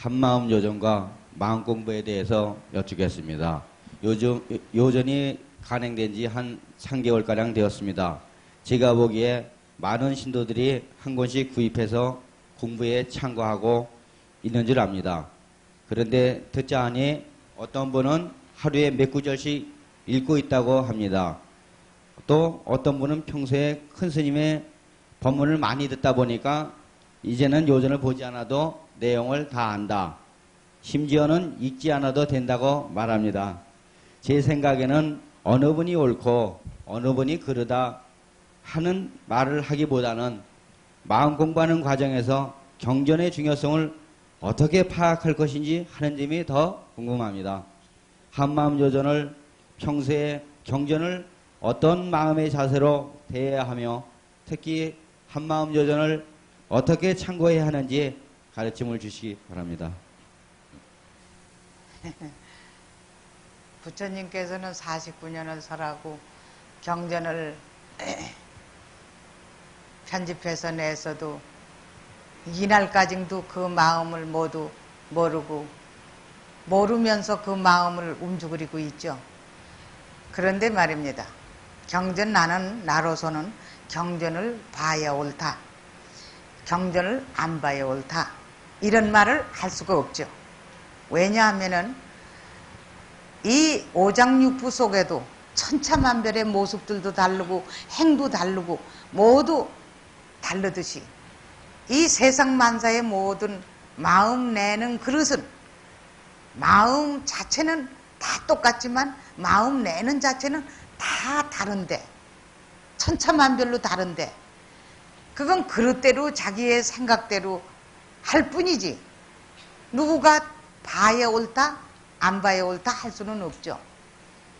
한마음 요정과 마음 공부에 대해서 여쭙겠습니다. 요즘, 요전이 간행된 지 한 3개월가량 되었습니다. 제가 보기에 많은 신도들이 한 권씩 구입해서 공부에 참고하고 있는 줄 압니다. 그런데 듣자 하니 어떤 분은 하루에 몇 구절씩 읽고 있다고 합니다. 또 어떤 분은 평소에 큰 스님의 법문을 많이 듣다 보니까 이제는 요전을 보지 않아도 내용을 다 안다. 심지어는 읽지 않아도 된다고 말합니다. 제 생각에는 어느 분이 옳고 어느 분이 그르다 하는 말을 하기보다는 마음 공부하는 과정에서 경전의 중요성을 어떻게 파악할 것인지 하는 점이 더 궁금합니다. 한마음 요전을 평소에 경전을 어떤 마음의 자세로 대해야 하며 특히 한마음 요전을 어떻게 참고해야 하는지 가르침을 주시기 바랍니다. 부처님께서는 49년을 설하고 경전을 편집해서 내서도 이날까지도 그 마음을 모두 모르고 모르면서 그 마음을 움직이고 있죠. 그런데 말입니다. 경전 나는 나로서는 경전을 봐야 옳다. 경전을 안 봐야 옳다. 이런 말을 할 수가 없죠. 왜냐하면은 이 오장육부 속에도 천차만별의 모습들도 다르고 행도 다르고 모두 다르듯이 이 세상 만사의 모든 마음 내는 그릇은 마음 자체는 다 똑같지만 마음 내는 자체는 다 다른데 천차만별로 다른데 그건 그릇대로 자기의 생각대로 할 뿐이지 누구가 봐야 옳다 안 봐야 옳다 할 수는 없죠.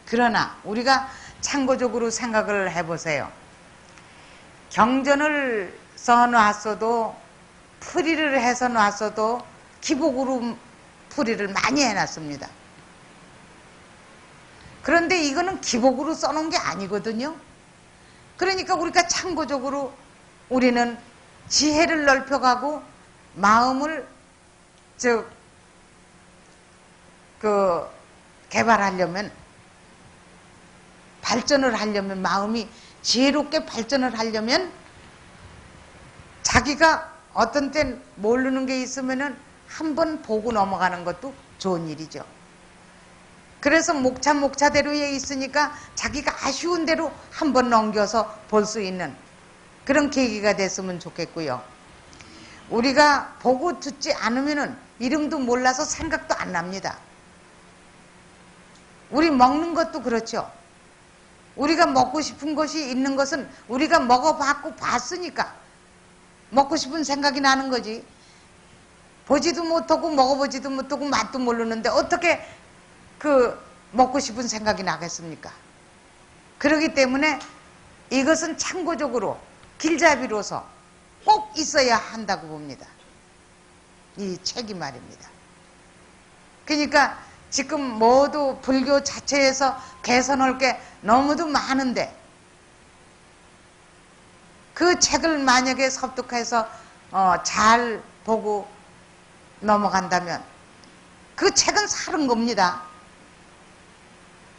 그러나 우리가 참고적으로 생각을 해보세요. 경전을 써놨어도 풀이를 해서 놨어도 기복으로 풀이를 많이 해놨습니다. 그런데 이거는 기복으로 써놓은 게 아니거든요. 그러니까 우리가 참고적으로 우리는 지혜를 넓혀가고 마음을 즉 그 개발하려면 발전을 하려면 마음이 지혜롭게 발전을 하려면 자기가 어떤 땐 모르는 게 있으면은 한 번 보고 넘어가는 것도 좋은 일이죠. 그래서 목차 목차대로에 있으니까 자기가 아쉬운 대로 한 번 넘겨서 볼 수 있는 그런 계기가 됐으면 좋겠고요. 우리가 보고 듣지 않으면은 이름도 몰라서 생각도 안 납니다. 우리 먹는 것도 그렇죠. 우리가 먹고 싶은 것이 있는 것은 우리가 먹어봤고 봤으니까 먹고 싶은 생각이 나는 거지. 보지도 못하고 먹어보지도 못하고 맛도 모르는데 어떻게 그 먹고 싶은 생각이 나겠습니까? 그러기 때문에 이것은 참고적으로 길잡이로서 꼭 있어야 한다고 봅니다. 이 책이 말입니다. 그러니까 지금 모두 불교 자체에서 개선할 게 너무도 많은데 그 책을 만약에 섭득해서 어, 잘 보고 넘어간다면 그 책은 사는 겁니다.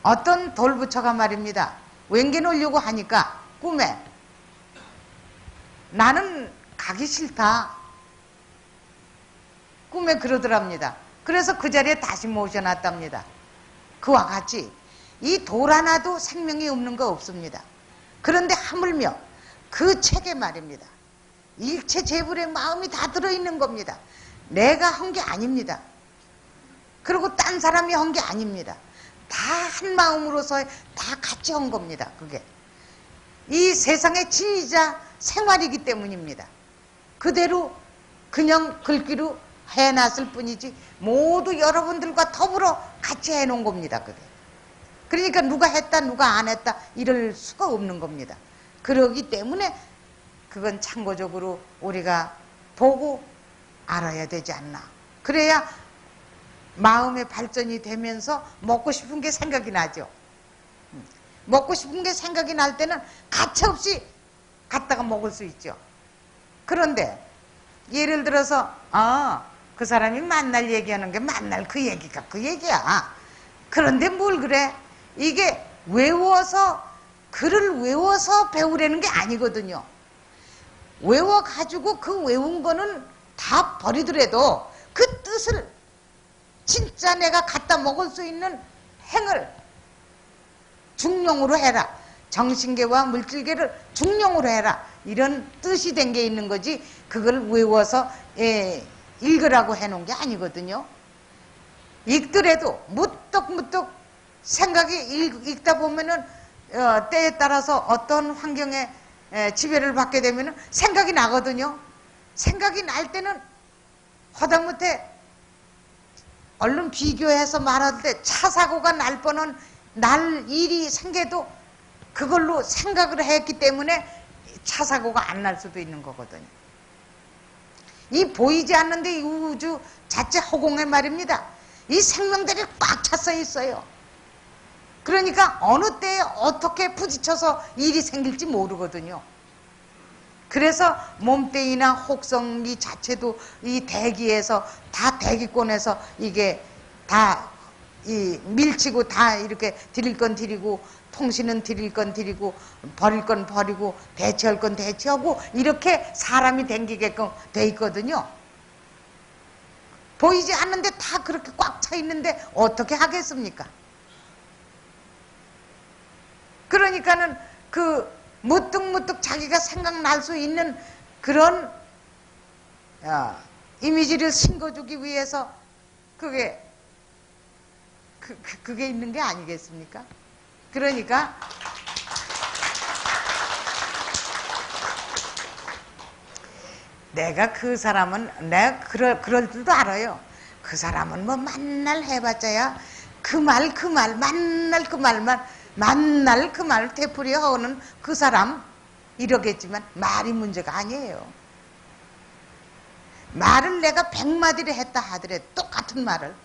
어떤 돌부처가 말입니다. 웬게 놀려고 하니까 꿈에 나는 가기 싫다. 꿈에 그러더랍니다. 그래서 그 자리에 다시 모셔놨답니다. 그와 같이 이 돌 하나도 생명이 없는 거 없습니다. 그런데 하물며 그 책에 말입니다. 일체 재불의 마음이 다 들어있는 겁니다. 내가 한 게 아닙니다. 그리고 딴 사람이 한 게 아닙니다. 다 한 마음으로서 다 같이 한 겁니다. 그게. 이 세상의 진리자 생활이기 때문입니다. 그대로 그냥 글귀로 해놨을 뿐이지 모두 여러분들과 더불어 같이 해놓은 겁니다. 그게. 그러니까 누가 했다 누가 안 했다 이럴 수가 없는 겁니다. 그러기 때문에 그건 참고적으로 우리가 보고 알아야 되지 않나. 그래야 마음의 발전이 되면서 먹고 싶은 게 생각이 나죠. 음. 먹고 싶은 게 생각이 날 때는 가차없이 갖다가 먹을 수 있죠. 그런데 예를 들어서 아 그 사람이 만날 얘기하는 게 만날 그 얘기가 그 얘기야. 그런데 뭘 그래? 이게 외워서 글을 외워서 배우려는 게 아니거든요. 외워 가지고 그 외운 거는 다 버리더라도 그 뜻을 진짜 내가 갖다 먹을 수 있는 행을 중용으로 해라. 정신계와 물질계를 중용으로 해라. 이런 뜻이 된 게 있는 거지. 그걸 외워서 예, 읽으라고 해놓은 게 아니거든요. 읽더라도 무뚝무뚝 생각이 읽, 읽다 보면은 어, 때에 따라서 어떤 환경에 에, 지배를 받게 되면은 생각이 나거든요. 생각이 날 때는 허다못해 얼른 비교해서 말할 때 차 사고가 날 뻔한 날 일이 생겨도 그걸로 생각을 했기 때문에 차 사고가 안 날 수도 있는 거거든요. 이 보이지 않는데 이 우주 자체 허공에 말입니다. 이 생명들이 꽉 찼어 있어요. 그러니까 어느 때에 어떻게 부딪혀서 일이 생길지 모르거든요. 그래서 몸뚱이나 혹성이 자체도 이 대기에서 다 대기권에서 이게 다 이 밀치고 다 이렇게 드릴 건 드리고 통신은 드릴 건 드리고 버릴 건 버리고 대체할 건 대체하고 이렇게 사람이 댕기게끔 돼 있거든요. 보이지 않는데 다 그렇게 꽉 차 있는데 어떻게 하겠습니까? 그러니까는 그 무뚝무뚝 자기가 생각날 수 있는 그런 어, 이미지를 심어주기 위해서 그게 그, 그, 그 게 있는 게 아니겠습니까? 그러니까 내가 그 사람은 내가 그럴, 그럴 줄도 알아요. 그 사람은 뭐 만날 해봤자야 그 말 그 말 만날 그 말만 만날 그 말 되풀이 하오는 그 사람 이러겠지만 말이 문제가 아니에요. 말을 내가 백마디를 했다 하더라도 똑같은 말을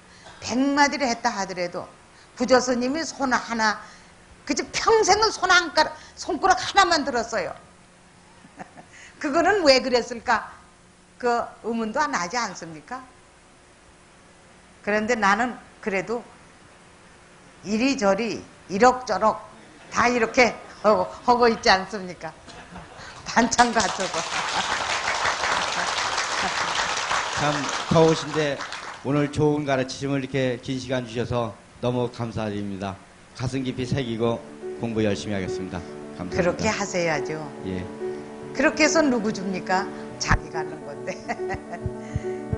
백마디를 했다 하더라도 부처스님이 손 하나 그저 평생은 손 한 가락 손가락 하나만 들었어요. 그거는 왜 그랬을까? 그 의문도 안 하지 않습니까? 그런데 나는 그래도 이리저리 이럭저럭 다 이렇게 하고, 하고 있지 않습니까? 반찬 가져고. 참 더우신데 오늘 좋은 가르치심을 이렇게 긴 시간 주셔서 너무 감사드립니다. 가슴 깊이 새기고 공부 열심히 하겠습니다. 감사합니다. 그렇게 하셔야죠. 예. 그렇게 해서 누구 줍니까? 자기가 하는 건데.